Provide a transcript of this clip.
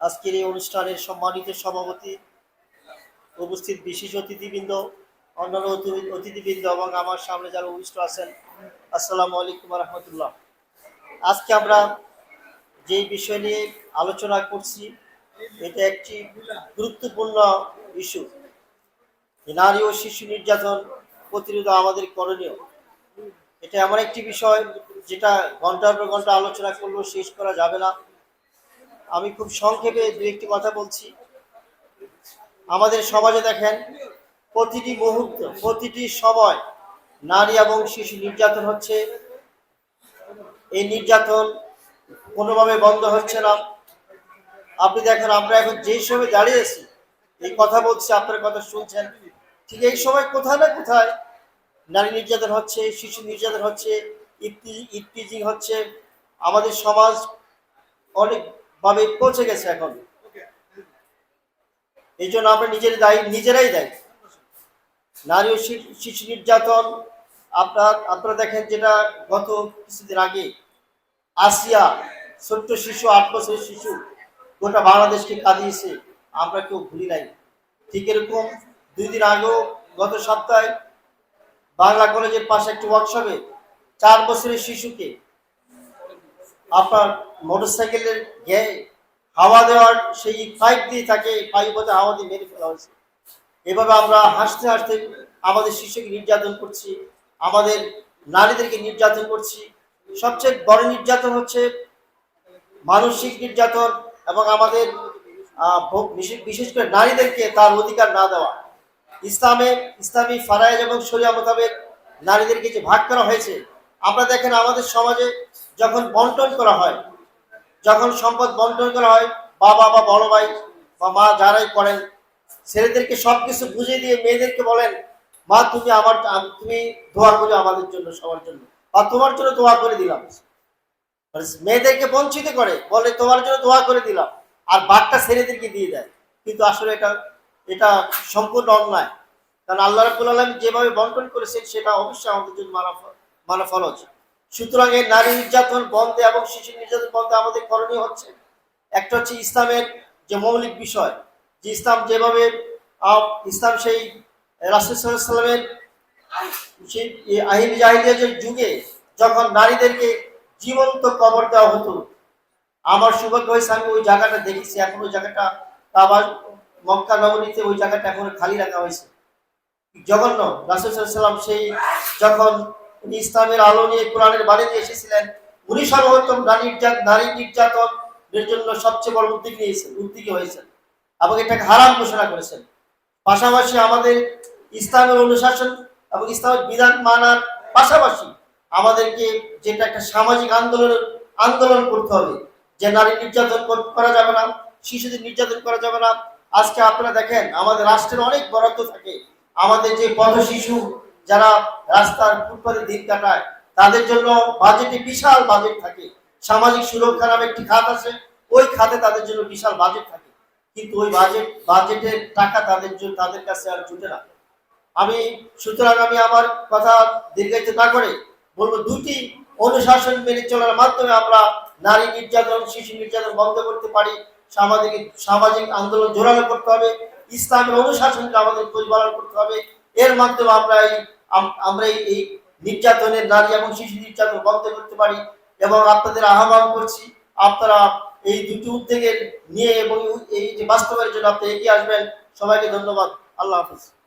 আজকের এই অনুষ্ঠানের সম্মানিত সভাপতি উপস্থিত বিশেষ অতিথিবৃন্দ, অন্যান্য অতি- অতিথিবৃন্দ এবং আমার সামনে যারা উপস্থিত আছেন, আসসালামু আলাইকুম রহমতুল্লাহ। আজকে আমরা যেই বিষয় নিয়ে আলোচনা করছি, এটা একটি গুরুত্বপূর্ণ ইস্যু। নারী ও শিশু নির্যাতন প্রতিরোধ আমাদের করণীয়। এটা এমন একটি বিষয় যেটা ঘণ্টার পর ঘণ্টা আলোচনা করলেও শেষ করা যাবে না। আমি খুব সংক্ষেপে দু একটি কথা বলছি। আমাদের সমাজে দেখেন, প্রতিটি মুহূর্ত, প্রতিটি সময় নারী এবং শিশু নির্যাতন হচ্ছে। এই নির্যাতন কোনোভাবে বন্ধ হচ্ছে না। আপনি দেখেন, আমরা এখন যেই সময় দাঁড়িয়ে আছি, এই কথা বলছি, আপনার কথা শুনছেন, ঠিক এই সময় কোথায় না কোথায় নারী নির্যাতন হচ্ছে, শিশু নির্যাতন হচ্ছে ইপটিজিং হচ্ছে। আমাদের সমাজ অনেকভাবে পৌঁছে গেছে এখন। এই জন্য আমরা নিজের দায়ী নিজেরাই দায়ী। নারী ও শিশু নির্যাতন আপনার আপনারা দেখেন যেটা গত কিছুদিন আগে আসিয়া ছোট্ট শিশু আট বছরের শিশু গোটা বাংলাদেশকে কাঁদিয়েছে আমরা কেউ ভুলি নাই। ঠিক এরকম দুই দিন আগেও গত সপ্তাহে বাংলা কলেজের পাশে একটি ওয়ার্কশপে চার বছরের শিশুকে আপনার মোটরসাইকেলের গ্যায়ে হাওয়া দেওয়ার সেই পাইপ দিয়ে তাকে পাইপ হতে হাওয়া দিয়ে মেরে ফেলা হয়েছে। এভাবে আমরা হাসতে হাসতে আমাদের শিশুকে নির্যাতন করছি, আমাদের নারীদেরকে নির্যাতন করছি। সবচেয়ে বড় নির্যাতন হচ্ছে মানসিক নির্যাতন এবং আমাদের বিশেষ- করে নারীদেরকে তার অধিকার না দেওয়া। ইসলামে, ইসলামী ফারায়েজ এবং শরিয়া মোতাবেক নারীদেরকে যে ভাগ করা হয়েছে, আমরা দেখেন আমাদের সমাজে যখন বন্টন করা হয়, যখন সম্পদ বন্টন করা হয়, বাবা বা বড় ভাই বা মা যারাই করেন, ছেলেদেরকে সবকিছু বুঝিয়ে দিয়ে মেয়েদেরকে বলেন, মা, তুমি আমার, তুমি দোয়া করে আমাদের জন্য, সবার জন্য। বা তোমার জন্য দোয়া করে দিলাম। মানে মেয়েদেরকে বঞ্চিত করে, বলে, তোমার জন্য দোয়া করে দিলাম। আর বাঘটা ছেলেদেরকে দিয়ে দেয়। কিন্তু আসলে এটা এটা সম্পূর্ণ অন্যায়। কারণ আল্লাহ রাবুল আলম যেভাবে বন্টন করেছেন, সেটা অবশ্যই আমাদের জন্য মানা মানা ফরজ সুতরাং এই নারী নির্যাতন বন্ধে এবং শিশু নির্যাতন বন্ধে আমাদের করণীয় হচ্ছে। একটা হচ্ছে ইসলামের যে মৌলিক বিষয়, যে ইসলাম যেভাবে ইসলাম সেই রাসুসাল্লামের সেই আহিম জাহিলিয়াজের যুগে যখন নারীদেরকে জীবন্ত কবর দেওয়া হতো, আমার সৌভাগ্য হয়েছে আমি ওই জায়গাটা দেখেছি, এখন ওই জায়গাটা আবার মক্কা নগরীতে ওই জায়গাটা এখন খালি রাখা হয়েছে। জঘন্য রাসুসাল্লাম সেই যখন উনি ইসলামের আলো নিয়ে কোরআনের নিয়ে এসেছিলেন। উনি সর্বোত্তম নারী নির্যাতন নারী নির্যাতনের জন্য সবচেয়ে বড় উদ্যোগ নিয়েছেন, উদ্যোগী হয়েছেন এবং এটাকে হারাম ঘোষণা করেছেন। পাশাপাশি আমাদের ইসলামের অনুশাসন এবং ইসলামের বিধান মানার পাশাপাশি আমাদেরকে যেটা একটা সামাজিক আন্দোলন আন্দোলন করতে হবে, যে নারী নির্যাতন করা যাবে না, শিশুদের নির্যাতন করা যাবে না। আজকে আপনারা দেখেন, আমাদের রাষ্ট্রের অনেক বরাদ্দ থাকে। আমাদের যে পথ শিশু যারা রাস্তার ফুটপাতে দিন কাটায়, তাদের জন্য বাজেটে বিশাল বাজেট থাকে। সামাজিক সুরক্ষা নামে একটি খাত আছে, ওই খাতে তাদের জন্য বিশাল বাজেট থাকে। কিন্তু ওই বাজেট বাজেটের টাকা তাদের জন্য, তাদের কাছে আর জুটে না। আমি, সুতরাং আমি আমার কথা দীর্ঘায়িত না করে বলব, দুটি অনুশাসন মেনে চলার মাধ্যমে আমরা নারী নির্যাতন, শিশু নির্যাতন বন্ধ করতে পারি। সামাজিক সামাজিক আন্দোলন জোরালো করতে হবে। ইসলামের অনুশাসনকে আমাদের পরিপালন করতে হবে। এর মাধ্যমে আমরা এই আমরা এই- নির্যাতনের নারী এবং শিশু নির্যাতন বন্ধ করতে পারি এবং আপনাদের আহ্বান করছি আপনারা এই দুটি উদ্যোগের নিয়ে এবং এই যে বাস্তবের জন্য আপনি এগিয়ে আসবেন। সবাইকে ধন্যবাদ। আল্লাহ হাফিজ।